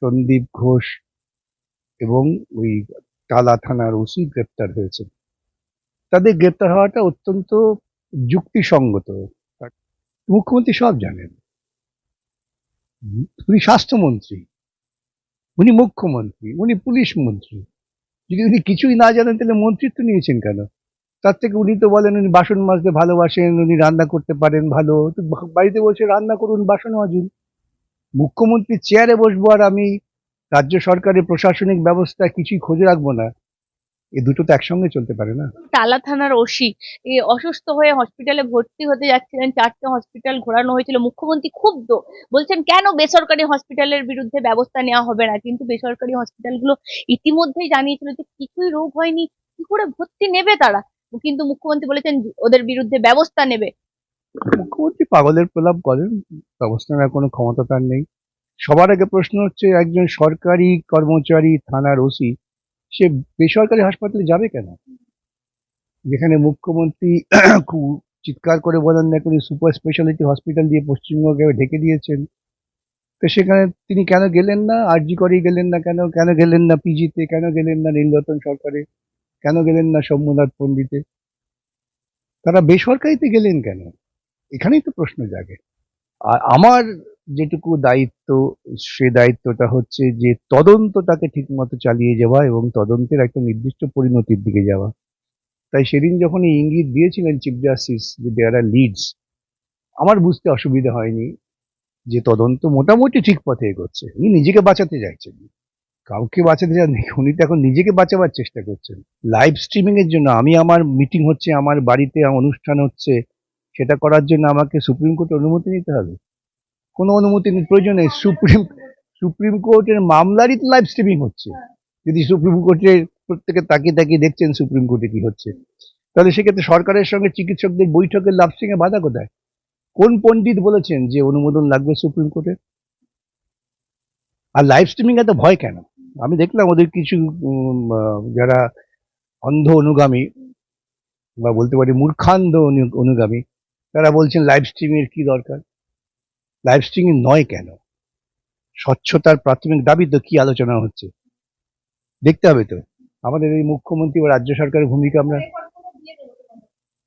সন্দীপ ঘোষ এবং ওই টালা থানার ওসি গ্রেপ্তার হয়েছে। তাদের গ্রেপ্তার হওয়াটা অত্যন্ত যুক্তিসঙ্গত। মুখ্যমন্ত্রী সব জানেন। উনি স্বাস্থ্যমন্ত্রী, উনি মুখ্যমন্ত্রী, উনি পুলিশ মন্ত্রী। যদি উনি কিছুই না জানেন, তাহলে মন্ত্রিত্ব নিয়েছেন কেন? তার থেকে উনি তো বলেন, উনি বাসন মাজতে ভালোবাসেন, উনি রান্না করতে পারেন ভালো। বাড়িতে বসে রান্না করুন, বাসন মাজুন। মুখ্যমন্ত্রী চেয়ারে বসবো আর আমি রাজ্য সরকারের প্রশাসনিক ব্যবস্থা কিছুই খোঁজে রাখব না। এ দুটো তো একসঙ্গে চলতে পারে না। টালা থানার ওসি অসুস্থ হয়ে হসপিটালে ভর্তি হতে যাচ্ছিলেন, চারটে হসপিটাল ঘোরানো হয়েছিল। মুখ্যমন্ত্রী ক্ষুব্ধ, বলছেন, কেন বেসরকারি হসপিটালের বিরুদ্ধে ব্যবস্থা নেওয়া হবে না? কিন্তু বেসরকারি হসপিটালগুলো ইতিমধ্যেই জানিয়েছিল যে কিছুই রোগ হয়নি, কি করে ভর্তি নেবে তারা? কিন্তু মুখ্যমন্ত্রী বলেছেন, ওদের বিরুদ্ধে ব্যবস্থা নেবে। মুখ্যমন্ত্রী পাগলের প্রলাপ করেন ব্যবস্থা নেওয়ার কোনো ক্ষমতা তার নেই। সবার আগে প্রশ্ন হচ্ছে, একজন সরকারি কর্মচারী থানার ওসি, সে বেসরকারি হাসপাতালে যাবে কেন? যেখানে মুখ্যমন্ত্রী খুব চিৎকার করে বলেন না কোনো সুপার স্পেশালিটি হসপিটাল দিয়ে পশ্চিমবঙ্গে ঢেকে দিয়েছেন। তো সেখানে তিনি কেন গেলেন না? আরজি করেই গেলেন না কেন? কেন গেলেন না পিজিতে? কেন গেলেন না নীলরতন সরকারে? কেন গেলেন না সোমনাথ পণ্ডিতে? তারা বেসরকারিতে গেলেন কেন? এখানেই তো প্রশ্ন জাগে। আর আমার যেটুকু দায়িত্ব, সে দায়িত্বটা হচ্ছে যে তদন্তটাকে ঠিকমতো চালিয়ে যাওয়া এবং তদন্তের একটা নির্দিষ্ট পরিণতির দিকে যাওয়া। তাই সেদিন যখন এই ইঙ্গিত দিয়েছিলেন চিফ জাস্টিস যে দেয়ার আর লিডস আমার বুঝতে অসুবিধা হয়নি যে তদন্ত মোটামুটি ঠিক পথে এগোচ্ছে। উনি নিজেকে বাঁচাতে চাইছেন। কাউকে বাঁচাতে চান উনি তো এখন নিজেকে বাঁচাবার চেষ্টা করছেন। লাইভ স্ট্রিমিং এর জন্য আমি আমার মিটিং হচ্ছে, আমার বাড়িতে অনুষ্ঠান হচ্ছে সেটা করার জন্য আমাকে সুপ্রিম কোর্টের অনুমতি নিতে হবে। কোনো অনুমতি প্রয়োজন নেই। সুপ্রিম সুপ্রিম কোর্টের মামলারই তো লাইভ স্ট্রিমিং হচ্ছে। যদি সুপ্রিম কোর্টের প্রত্যেকে তাকিয়ে তাকিয়ে দেখছেন সুপ্রিম কোর্টে কি হচ্ছে। তাহলে সেক্ষেত্রে সরকারের সঙ্গে চিকিৎসকদের বৈঠকের লাভ স্ট্রিমে বাধা কোথায়? কোন পণ্ডিত বলেছেন যে অনুমোদন লাগবে সুপ্রিম কোর্টে আর লাইভ স্ট্রিমিং এত ভয় কেন? আমি দেখলাম ওদের কিছু যারা অন্ধ অনুগামী বা বলতে পারি মূর্খান্ধ অনু- অনুগামী তারা বলছেন লাইভ স্ট্রিমের কি দরকার? লাইভ স্ট্রিমিং নয় কেন? স্বচ্ছতার প্রাথমিক দাবি তো কি আলোচনা হচ্ছে? দেখতে হবে তো। আমাদের এই মুখ্যমন্ত্রী বা রাজ্য সরকারের ভূমিকা আমরা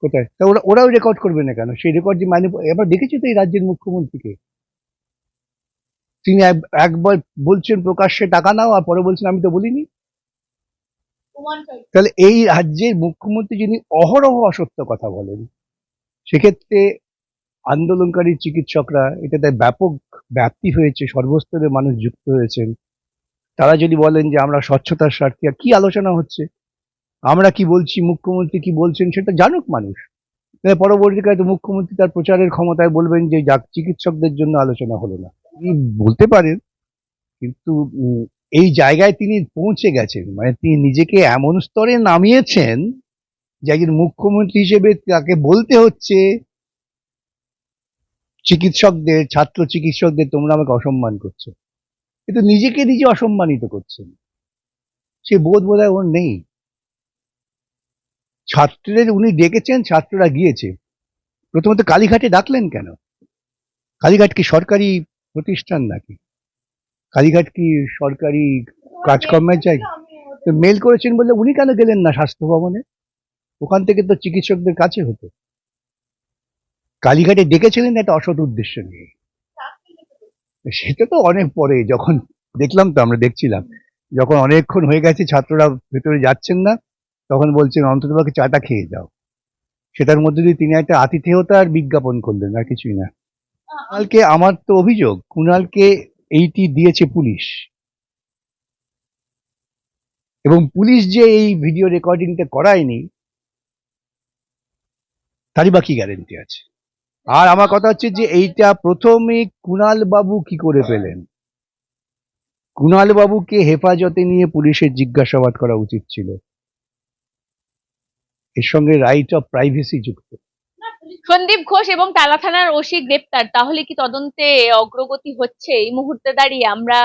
কোথায়? তা ওরা ওরাও রেকর্ড করবে না কেন? সেই রেকর্ড যে মানে এবার দেখেছি তো এই রাজ্যের মুখ্যমন্ত্রীকে। তিনি এক- একবার বলছেন প্রকাশ্যে টাকা নাও আর পরে বলছেন আমি তো বলিনি। তাহলে এই রাজ্যের মুখ্যমন্ত্রী যিনি অহরহ অসত্য কথা বলেন সেক্ষেত্রে আন্দোলনকারী চিকিৎসকরা এটাতে ব্যাপক ব্যাপ্তি হয়েছে, সর্বস্তরের মানুষ যুক্ত হয়েছেন। তারা যদি বলেন যে আমরা স্বচ্ছতার স্বার্থে কি আলোচনা হচ্ছে? আমরা কি বলছি, মুখ্যমন্ত্রী কি বলছেন, সেটা জানুক মানুষ। পরবর্তীকালে মুখ্যমন্ত্রী তার প্রচারের ক্ষমতায় বলবেন যে, যাক, চিকিৎসকদের জন্য আলোচনা হলো না। তিনি বলতে পারেন, কিন্তু এই জায়গায় তিনি পৌঁছে গেছেন। মানে তিনি নিজেকে এমন স্তরে নামিয়েছেন যে একজন মুখ্যমন্ত্রী হিসেবে তাকে বলতে হচ্ছে চিকিৎসকদের ছাত্র চিকিৎসকদের তোমরা আমাকে অসম্মান করছ। কিন্তু নিজেকে নিজে অসম্মানিত করছেন সে বোধ বোধ হয় ওর নেই। ছাত্রদের উনি ডেকেছেন ছাত্ররা গিয়েছে। প্রথমত কালীঘাটে ডাকলেন কেন? কালীঘাট কি সরকারি প্রতিষ্ঠান নাকি? কালীঘাট কি সরকারি কাজকর্মের জায়গা? তো মেল করেছেন বলে উনি কেন গেলেন না স্বাস্থ্য ভবনে? ওখান থেকে তো চিকিৎসকদের কাছে হতো। কালীঘাটে ডেকেছিলেন একটা অসৎ উদ্দেশ্য নিয়ে। সেটা তো অনেক পরে যখন দেখলাম তো, আমরা দেখছিলাম। যখন অনেকক্ষণ হয়ে গেছে, ছাত্ররা ভেতরে যাচ্ছেন না, তখন বলছেন অন্ততপক্ষে চাটা খেয়ে যাও। সেটার মধ্যে দিয়ে তিনি একটা আতিথেয়তার বিজ্ঞাপন করলেন, আর কিছুই না। কুণালকে আমার তো অভিযোগ, কুণালকে এইটি দিয়েছে পুলিশ। এবং পুলিশ যে এই ভিডিও রেকর্ডিংটা করায়নি তারই বা কি গ্যারেন্টি আছে। আর আমার কথা হচ্ছে যে এইটা প্রথমে কুণাল বাবু কি করে পেলেন? কুণাল বাবুকে হেফাজতে নিয়ে পুলিশের জিজ্ঞাসাবাদ করা উচিত ছিল। এর সঙ্গে রাইট অফ প্রাইভেসি যুক্ত। সন্দীপ ঘোষ এবং টালা থানার ওসি গ্রেপ্তার, তাহলে কি তদন্তে অগ্রগতি হচ্ছে? এই মুহূর্তে দাঁড়িয়ে আমরা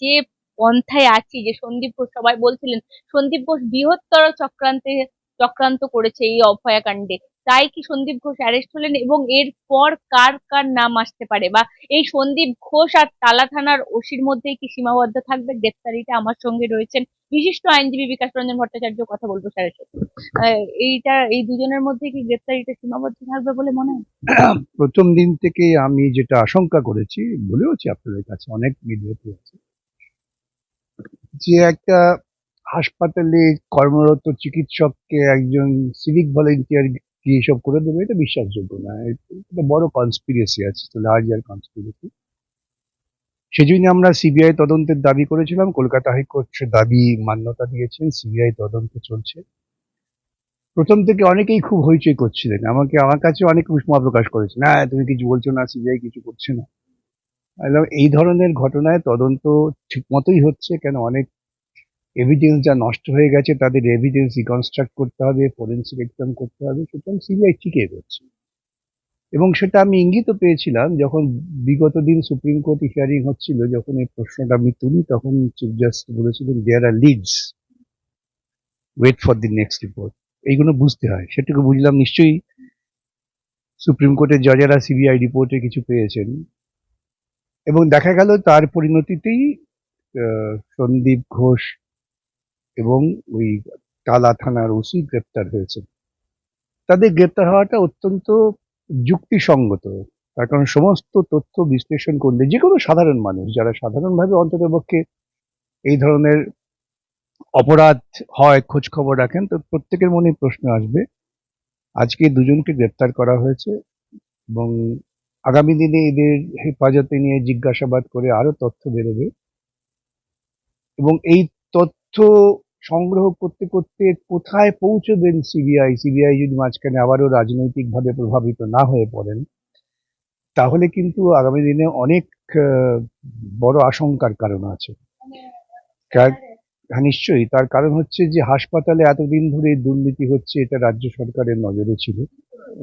যে পন্থায় আছি, যে সন্দীপ ঘোষ সবাই বলছিলেন, সন্দীপ ঘোষ বৃহত্তর চক্রান্তে, চক্রান্ত করেছে এই অভয়াকাণ্ডে। তাই কি সন্দীপ ঘোষ অ্যারেস্ট হলেন এবং এরপর কার কার নাম আসতে পারে? বা এই সন্দীপ ঘোষ আর তালা থানার ওসির মধ্যে কি সীমাবদ্ধ থাকবে? গ্রেপ্তারিটা আমার সঙ্গে রয়েছেন বিশিষ্ট আইনজীবী বিকাশ রঞ্জন ভট্টাচার্য, কথা বলব স্যারের সাথে। এইটা, এই দুজনের মধ্যে কি গ্রেপ্তারিটা সীমাবদ্ধ থাকবে বলে মনে হয়? প্রথম দিন থেকে আমি যেটা আশঙ্কা করেছি, বলেওছি আপনাদের কাছে, অনেক মিডিয়াতে আছে। যে একটা হাসপাতালে কর্মরত চিকিৎসককে একজন সিভিক ভলেন্টিয়ার কি এইসব করে দেবে, এটা বিশ্বাসযোগ্য না। এটা বড় কনস্পিরেসি আছে লার্জ লার্জার কনস্পিরেসি সেজন্য আমরা সিবিআই তদন্তের দাবি করেছিলাম, কলকাতা হাইকোর্ট দাবি মান্যতা দিয়েছেন সিবিআই তদন্ত চলছে। প্রথম থেকে অনেকেই খুব হইচই করছিলেন, আমাকে, আমার কাছে অনেক উষ্মা প্রকাশ করেছে, না, তুমি কিছু বলছো না সিবিআই কিছু করছে না। এই ধরনের ঘটনায় তদন্ত ঠিক মতোই হচ্ছে, কেন অনেক এভিডেন্স যা নষ্ট হয়ে গেছে, তাদের এভিডেন্স রিকনস্ট্রাক্ট করতে হবে ফরেন্সিক এক্সাম করতে হবে, সুতরাং সিবিআই ঠিকই করছে এবং সেটা আমি ইঙ্গিত পেয়েছিলাম, যখন বিগত দিন সুপ্রিম কোর্ট হিয়ারিং হচ্ছিল, যখন এই প্রশ্নটা আমি তুলি, তখন চিফ জাস্টিস বলেছিলেন there are leads wait for the next report এইগুলো বুঝতে হয়। সেটুকু বুঝলাম, নিশ্চয়ই সুপ্রিম কোর্টের জজেরা সিবিআই রিপোর্টে কিছু পেয়েছেন। এবং দেখা গেল, তার পরিণতিতেই সন্দীপ ঘোষ এবং ওই টালা থানার ওসি গ্রেপ্তার হয়েছে। তাদের গ্রেপ্তার হওয়াটা অত্যন্ত যুক্তিসঙ্গত। তার কারণ সমস্ত তথ্য বিশ্লেষণ করলে যে কোনো সাধারণ মানুষ, যারা সাধারণভাবে অন্ততপক্ষে এই ধরনের অপরাধ হয় খোঁজ খবর রাখেন, তো প্রত্যেকের মনে প্রশ্ন আসবে, আজকে দুজনকে গ্রেপ্তার করা হয়েছে এবং আগামী দিনে এদের হেফাজতে নিয়ে জিজ্ঞাসাবাদ করে আরও তথ্য বেরোবে। এবং এই তথ্য সংগ্রহ করতে করতে কোথায় পৌঁছবেন সিবিআই? সিবিআই যদি মাঝখানে আবারও রাজনৈতিকভাবে প্রভাবিত না হয়ে পড়েন, তাহলে কিন্তু আগামী দিনে অনেক বড় আশঙ্কার কারণ আছে। হ্যাঁ নিশ্চয়ই। তার কারণ হচ্ছে যে হাসপাতালে এতদিন ধরে দুর্নীতি হচ্ছে, এটা রাজ্য সরকারের নজরে ছিল।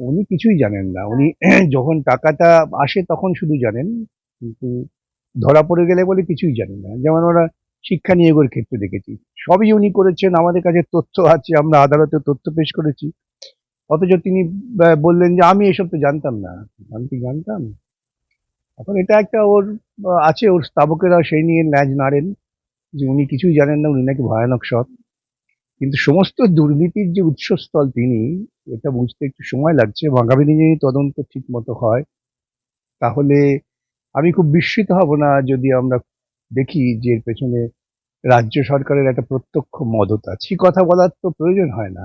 উনি কিছুই জানেন না। উনি যখন টাকাটা আসে তখন শুধু জানেন, কিন্তু ধরা পড়ে গেলে বলে কিছুই জানেন না। যেমন ওরা শিক্ষা নিয়োগের ক্ষেত্রে দেখেছি। সবই উনি করেছেন, আমাদের কাছে তথ্য আছে, আমরা আদালতে তথ্য পেশ করেছি। অথচ তিনি বললেন যে, আমি এসব তো জানতাম না। আমি কি জানতাম? এখন এটা একটা ওর, আছে ওর স্তাবকেরা সেই নিয়ে ল্যাজ নাড়েন যে, উনি কিছুই জানেন না, উনি নাকি ভয়ানক সৎ। কিন্তু সমস্ত দুর্নীতির যে উৎসস্থল তিনি, এটা বুঝতে একটু সময় লাগছে। আগামী যদি তদন্ত ঠিক মতো হয়, তাহলে আমি খুব বিস্মিত হব না যদি আমরা দেখি যে এর পেছনে রাজ্য সরকারের একটা প্রত্যক্ষ মদত আছে। কথা বলার তো প্রয়োজন হয় না।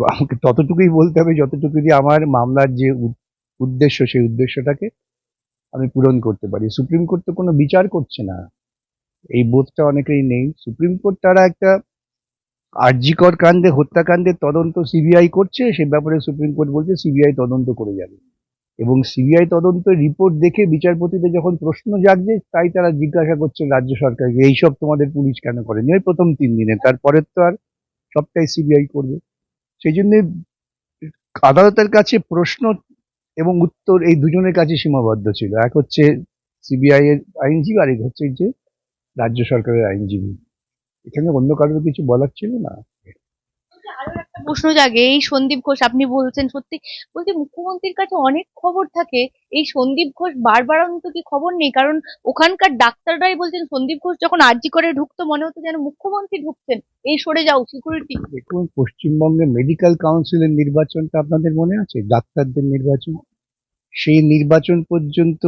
আমাকে ততটুকুই বলতে হবে, যতটুকু দিয়ে আমার মামলার যে উদ- উদ্দেশ্য, সেই উদ্দেশ্যটাকে আমি পূরণ করতে পারি। সুপ্রিম কোর্ট তো কোনো বিচার করছে না। এই বোধটা অনেকেই নেই। সুপ্রিম কোর্ট তারা একটা আরজিকর কাণ্ডে, হত্যাকাণ্ডের তদন্ত সিবিআই করছে। সে ব্যাপারে সুপ্রিম কোর্ট বলছে, সিবিআই তদন্ত করে যাবে। এবং সিবিআই তদন্তের রিপোর্ট দেখে বিচারপতিদের যখন প্রশ্ন জাগছে, তাই তারা জিজ্ঞাসা করছে রাজ্য সরকারকে, এইসব তোমাদের পুলিশ কেন করেনি? ওই প্রথম তিন দিনে। তারপরের তো আর সবটাই সিবিআই করবে। সেই জন্য আদালতের কাছে প্রশ্ন এবং উত্তর এই দুজনের কাছে সীমাবদ্ধ ছিল। এক হচ্ছে সিবিআই এর আইনজীবী আর এক হচ্ছে যে রাজ্য সরকারের আইনজীবী। এখানে অন্য কারোর কিছু বলার ছিল না? একটা প্রশ্ন জাগে, এই সন্দীপ ঘোষ আপনি বলছেন সত্যি। বলছি, মুখ্যমন্ত্রীর কাছে অনেক খবর থাকে, এই সন্দীপ ঘোষ বারবার অন্তত কি খবর নেই? কারণ ওখানকার ডাক্তাররাই বলছেন সন্দীপ ঘোষ যখন আরজি করে ঢুকতো, মনে হতো যেন মুখ্যমন্ত্রী ঢুকছেন। এই সরে যাও সিকিউরিটি দেখুন, পশ্চিমবঙ্গে মেডিকেল কাউন্সিলের নির্বাচনটা আপনাদের মনে আছে? ডাক্তারদের নির্বাচন? সেই নির্বাচন পর্যন্ত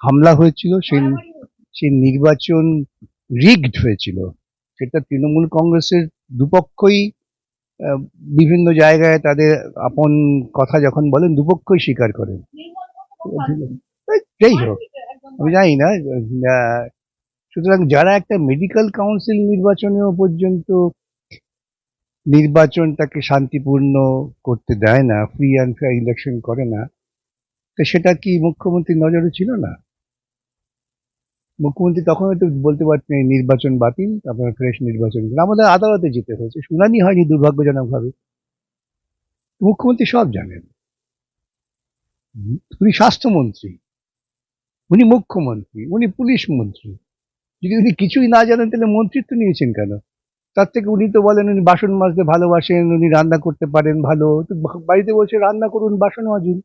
হামলা হয়েছিল, সেই সেই নির্বাচন রিগড হয়েছিল। সেটা তৃণমূল কংগ্রেসের দুপক্ষই বিভিন্ন জায়গায় তাদের আপন কথা যখন বলেন, দুপক্ষই স্বীকার করেন। যাই হোক, আমি জানি না সুতরাং যারা একটা মেডিকেল কাউন্সিল নির্বাচনেও পর্যন্ত নির্বাচনটাকে শান্তিপূর্ণ করতে দেয় না ফ্রি অ্যান্ড ফেয়ার ইলেকশন করে না, তো সেটা কি মুখ্যমন্ত্রীর নজরে ছিল না? মুখ্যমন্ত্রী তখন হয়তো বলতে পারতেন নির্বাচন বাতিল, আপনারা ফ্রেশ নির্বাচন আমাদের আদালতে যেতে হয়েছে। শুনানি হয়নি দুর্ভাগ্যজনকভাবে। মুখ্যমন্ত্রী সব জানেন। উনি স্বাস্থ্যমন্ত্রী, উনি মুখ্যমন্ত্রী, উনি পুলিশ মন্ত্রী। যদি উনি কিছুই না জানেন, তাহলে মন্ত্রিত্ব নিয়েছেন কেন? তার থেকে উনি তো বলেন, উনি বাসন মাজতে ভালোবাসেন, উনি রান্না করতে পারেন ভালো। বাড়িতে বসে রান্না করুন, বাসন মাজুন।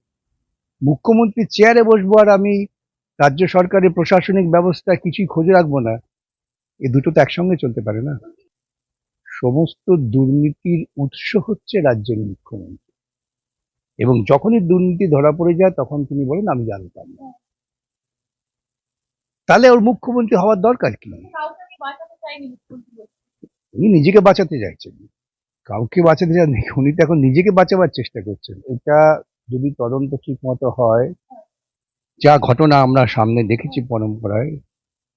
মুখ্যমন্ত্রী চেয়ারে বসবো আর আমি রাজ্য সরকারের প্রশাসনিক ব্যবস্থা কিছুই খোঁজে রাখব না। এ দুটো তো একসঙ্গে চলতে পারে না। সমস্ত দুর্নীতির উৎস হচ্ছে রাজ্যের মুখ্যমন্ত্রী। এবং যখনই দুর্নীতি ধরা পড়ে যায়, তখন তিনি বলেন, আমি জানতাম না। তাহলে ওর মুখ্যমন্ত্রী হওয়ার দরকার কি। উনি নিজেকে বাঁচাতে চাইছেন। কাউকে বাঁচাতে চান উনি তো এখন নিজেকে বাঁচাবার চেষ্টা করছেন। এটা যদি তদন্ত ঠিক মতো হয় যা ঘটনা আমরা সামনে দেখেছি পরম্পরায়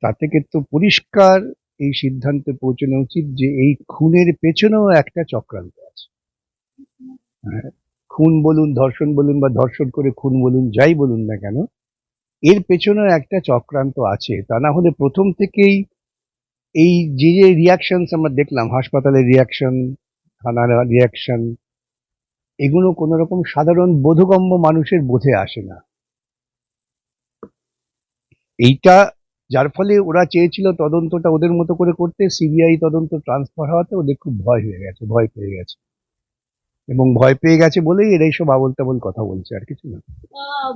তা থেকে তো পরিষ্কার এই সিদ্ধান্তে পৌঁছানো উচিত যে এই খুনের পেছনেও একটা চক্রান্ত আছে। হ্যাঁ, খুন বলুন ধর্ষণ বলুন বা ধর্ষণ করে খুন বলুন যাই বলুন না কেন এর পেছনেও একটা চক্রান্ত আছে। তা না হলে প্রথম থেকেই এই যে যে রিয়াকশনস আমরা দেখলাম হাসপাতালের রিয়াকশন থানার রিয়াকশন এগুলো কোনো রকম সাধারণ বোধগম্য মানুষের বোধে আসে না। এইটা যার ফলে ওরা চেয়েছিল তদন্তটা ওদের মতো করে করতে সিবিআই তদন্ত ট্রান্সফার হওয়াতে ওদের খুব ভয় হয়ে গেছে ভয় পেয়ে গেছে। এবং ভয় পেয়ে গেছে বলেই এরা সব আবল তাবল কথা বলছে আর কিছু না।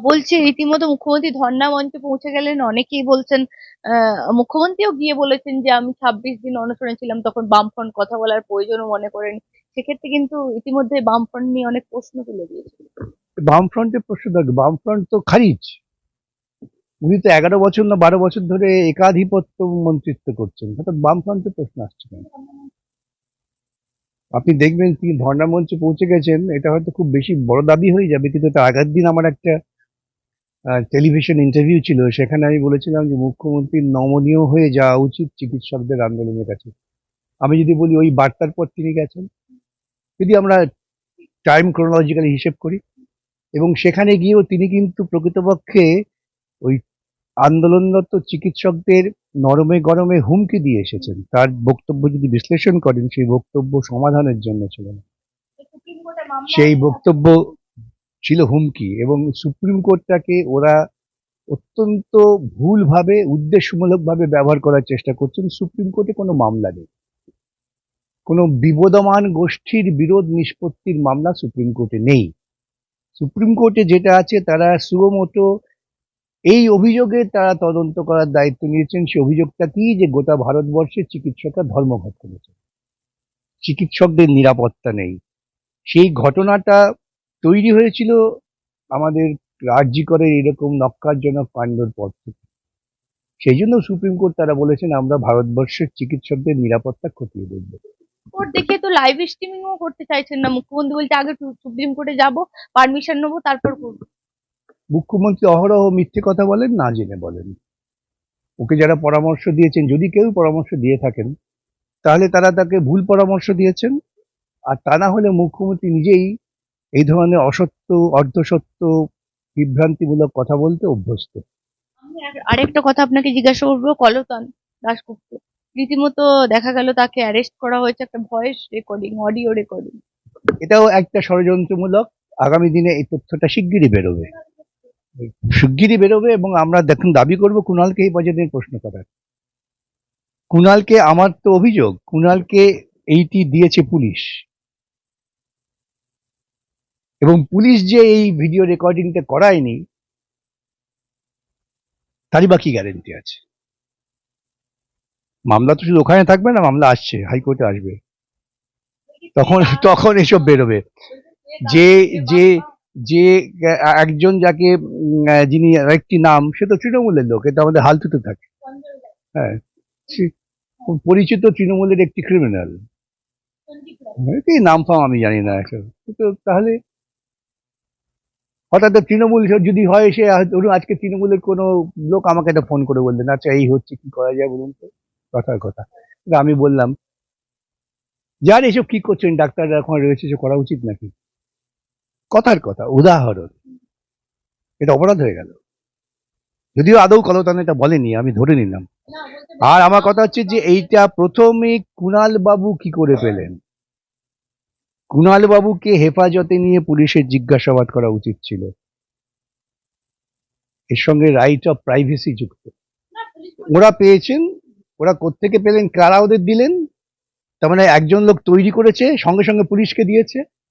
বলছে রীতিমতো মুখ্যমন্ত্রী ধর্ণা মঞ্চে পৌঁছে গেলেন অনেকেই বলছেন আহ, মুখ্যমন্ত্রীও গিয়ে বলেছেন যে আমি ছাব্বিশ দিন অনশনে ছিলাম তখন বামফ্রন্ট কথা বলার প্রয়োজনও মনে করেন। সেক্ষেত্রে কিন্তু ইতিমধ্যে বামফ্রন্ট নিয়ে অনেক প্রশ্ন তুলে দিয়েছে। বামফ্রন্টের প্রশ্ন থাকবে বামফ্রন্ট তো খারিজ। উনি তো এগারো বছর না বারো বছর ধরে একাধিপত্য মন্ত্রিত্ব করছেন। হঠাৎ বামফ্রন্টের প্রশ্ন আসছে কেন? আপনি দেখবেন তিনি ধর্ণা মঞ্চে পৌঁছে গেছেন, এটা হয়তো খুব বেশি বড় দাবি হয়ে যাবে, কিন্তু তার আগের দিন আমার একটা টেলিভিশন ইন্টারভিউ ছিল, সেখানে আমি বলেছিলাম যে মুখ্যমন্ত্রীর নমনীয় হয়ে যাওয়া উচিত চিকিৎসকদের আন্দোলনের কাছে। আমি যদি বলি ওই বার্তার পর তিনি গেছেন। যদি আমরা টাইম ক্রোনোলজিক্যালি হিসেব করি, এবং সেখানে গিয়েও তিনি কিন্তু প্রকৃতপক্ষে ওই আন্দোলনরত চিকিৎসকদের নরমে গরমে হুমকি দিয়ে এসেছেন। তার বক্তব্য যদি বিশ্লেষণ করেন, সেই বক্তব্য সমাধানের জন্য ছিল না। সেই বক্তব্য ছিল হুমকি এবং সুপ্রিম কোর্টটাকে ওরা অত্যন্ত ভুলভাবে, উদ্দেশ্যমূলকভাবে ব্যবহার করার চেষ্টা করছেন। সুপ্রিম কোর্টে কোনো মামলা নেই। কোনো বিবদমান গোষ্ঠীর বিরোধ নিষ্পত্তির মামলা সুপ্রিম কোর্টে নেই। সুপ্রিম কোর্টে যেটা আছে, তারা সুগমতো এই অভিযোগে তারা তদন্ত করার দায়িত্ব নিয়েছেন। সেই অভিযোগটা কি? যে গোটা ভারতবর্ষের চিকিৎসকরা ধর্মঘট করেছে চিকিৎসকদের নিরাপত্তা নেই। সেই ঘটনাটা তৈরি হয়েছিল আমাদের রাজ্যি করে এরকম নক্কারজনক কাণ্ডর পর থেকে। সেই জন্য সুপ্রিম কোর্ট তারা বলেছেন, আমরা ভারতবর্ষের চিকিৎসকদের নিরাপত্তা খতিয়ে দেখব। কোর্ট দেখে তো লাইভ স্ট্রিমিংও করতে চাইছেন না। মুখ্যমন্ত্রী বলছে, আগে সুপ্রিম কোর্টে যাব পারমিশন নেব, তারপর করব। মুখ্যমন্ত্রী অহরহ মিথ্যে কথা বলেন না জেনে বলেন। ওকে যারা পরামর্শ দিয়েছেন যদি কেউ পরামর্শ দিয়ে থাকেন তাহলে তারা তাকে ভুল পরামর্শ দিয়েছেন আর তা না হলে মুখ্যমন্ত্রী নিজেই এই ধরনের অসত্য অর্ধসত্য বিভ্রান্তিমূলক কথা বলতে অভ্যস্ত। আর- আরেকটা কথা আপনাকে জিজ্ঞাসা করব কলতান দাশগুপ্ত। রীতিমতো দেখা গেল তাকে অ্যারেস্ট করা হয়েছে একটা ভয়েস রেকর্ডিং অডিও রেকর্ডিং এটাও একটা ষড়যন্ত্রমূলক। আগামী দিনে এই তথ্যটা শিগগিরই বেরোবে। শিগগিরই বেরোবে এবং আমরা দেখুন, দাবি করব কুণালকে এই বাজেটের প্রশ্ন করার। কুণালকে আমার তো অভিযোগ, কুণালকে এইটি দিয়েছে পুলিশ। এবং পুলিশ যে এই ভিডিও রেকর্ডিংটা করায়নি, তারই বাকি গ্যারেন্টি আছে। মামলা তো শুধু ওখানে থাকবে না, মামলা আসছে, হাইকোর্টে আসবে। তখন তখন এসব বেরোবে। যে যে যে একজন যাকে যিনি একটি নাম, সে তো তৃণমূলের লোক, এটা আমাদের হালতুতে থাকে। হ্যাঁ পরিচিত তৃণমূলের একটি ক্রিমিনাল কি নাম ফাম আমি জানি না কিন্তু তাহলে হঠাৎ তৃণমূল যদি হয়, সে ধরুন আজকে তৃণমূলের কোনো লোক আমাকে একটা ফোন করে বললেন আচ্ছা এই হচ্ছে, কি করা যায় বলুন তো? কথার কথা। আমি বললাম যার এসব কি করছেন? ডাক্তাররা এখন রয়েছে সে করা উচিত নাকি? কথার কথা, উদাহরণ। এটা অপরাধ হয়ে গেল। যদিও আদৌ কলতান এটা বলেনি, আমি ধরে নিলাম। আর আমার কথা হচ্ছে যে এইটা প্রথমে কুণাল বাবু কি করে পেলেন? কুণাল বাবুকে হেফাজতে নিয়ে পুলিশের জিজ্ঞাসাবাদ করা উচিত ছিল। এর সঙ্গে রাইট অফ প্রাইভেসি যুক্ত। ওরা পেয়েছেন, ওরা কোত্থেকে পেলেন, কারা ওদের দিলেন? তার মানে একজন লোক তৈরি করেছে, সঙ্গে সঙ্গে পুলিশকে দিয়েছে।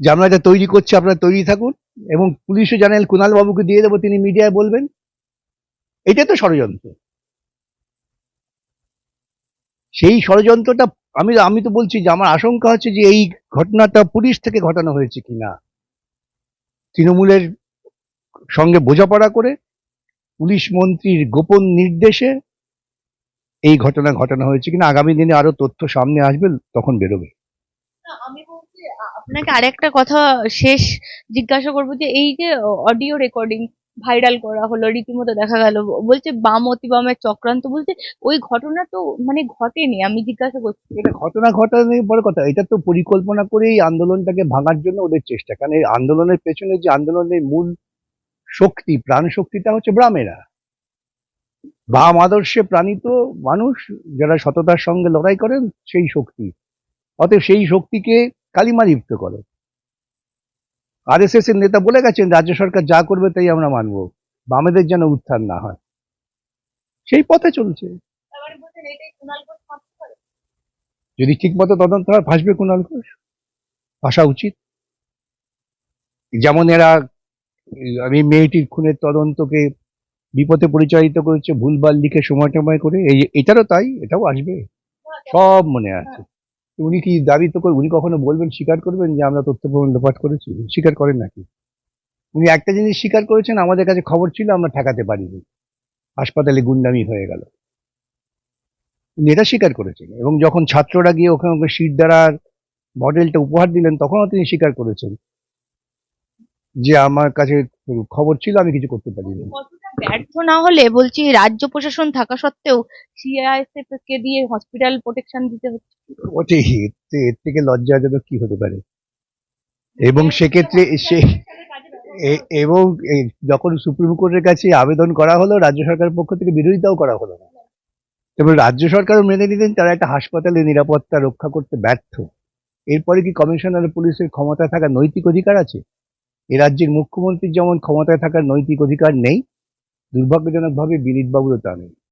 যে আমরা এটা তৈরি করছি, আপনারা তৈরি থাকুন। এবং পুলিশও জানেন কুণাল বাবুকে দিয়ে দেবো, তিনি মিডিয়ায় বলবেন। এটা তো ষড়যন্ত্র। সেই ষড়যন্ত্রটা, আমি আমি তো বলছি যে আমার আশঙ্কা হচ্ছে যে এই ঘটনাটা পুলিশ থেকে ঘটানো হয়েছে কিনা। তৃণমূলের সঙ্গে বোঝাপড়া করে পুলিশ মন্ত্রীর গোপন নির্দেশে এই ঘটনা ঘটানো হয়েছে কিনা। আগামী দিনে আরও তথ্য সামনে আসবে, তখন বেরোবে। আমি আপনাকে আরেকটা কথা শেষ জিজ্ঞাসা করব যে, এই যে অডিও রেকর্ডিং ভাইরাল করা হলো, রীতিমতো দেখা গেল, বলছে বাম অতি বামের চক্রান্ত, বলছে ওই ঘটনা তো মানে ঘটেনি, আমি জিজ্ঞাসা করছি। এটা ঘটনা ঘটানো বড় কথা, এটা তো পরিকল্পনা করে এই আন্দোলনটাকে ভাঙার জন্য ওদের চেষ্টা, কারণ এই আন্দোলনের পেছনে যে আন্দোলনের মূল শক্তি, প্রাণ শক্তিটা হচ্ছে ব্রাহ্মেরা বাম আদর্শে প্রাণিত মানুষ যারা সততার সঙ্গে লড়াই করেন, সেই শক্তি। অতএব সেই শক্তিকে কালিমা লিপ্ত করো। আর এস এর নেতা বলে গেছেন রাজ্য সরকার যা করবে তাই আমরা মানবো। বামেদের যেন উত্থান না হয়। সেই পথে চলছে। যদি ঠিক মতো তদন্ত হয় ফাঁসবে কুণাল ঘোষ। ফাঁসা উচিত। যেমন এরা আমি মেয়েটির খুনের তদন্তকে বিপথে পরিচালিত করেছে ভুলভাল লিখে সময় টময় করে এই এটারও তাই এটাও আসবে। সব মনে আছে। উনি কি দাবি তো উনি কখনো বলবেন, স্বীকার করবেন যে আমরা তথ্য প্রমাণ লোপাট করেছি? স্বীকার করেন নাকি? উনি একটা জিনিস স্বীকার করেছেন, আমাদের কাছে খবর ছিল, আমরা ঠেকাতে পারিনি। হাসপাতালে গুন্ডামি হয়ে গেল। উনি এটা স্বীকার করেছেন। এবং যখন ছাত্ররা গিয়ে ওখানে ওকে শীত দ্বারার মডেলটা উপহার দিলেন, তখনও তিনি স্বীকার করেছেন যে আমার কাছে খবর ছিল আমি কিছু করতে পারিনি। ব্যর্থ না হলে বলছি রাজ্য প্রশাসন থাকা সত্ত্বেও সিআইএসএফ কে দিয়ে হসপিটাল প্রোটেকশন দিতে হচ্ছে? এর থেকে লজ্জাজনক কি হতে পারে? এবং সেক্ষেত্রে সে এবং যখন সুপ্রিম কোর্টের কাছে আবেদন করা হলো রাজ্য সরকারের পক্ষ থেকে বিরোধিতাও করা হলো না। তবে রাজ্য সরকারও মেনে নিলেন তারা একটা হাসপাতালে নিরাপত্তা রক্ষা করতে ব্যর্থ। এরপরে কি কমিশনার পুলিশের ক্ষমতা থাকা নৈতিক অধিকার আছে? এ রাজ্যের মুখ্যমন্ত্রীর যেমন ক্ষমতায় থাকার নৈতিক অধিকার নেই দুর্ভাগ্যজনকভাবে বিনীতবাবুরও তা নেই।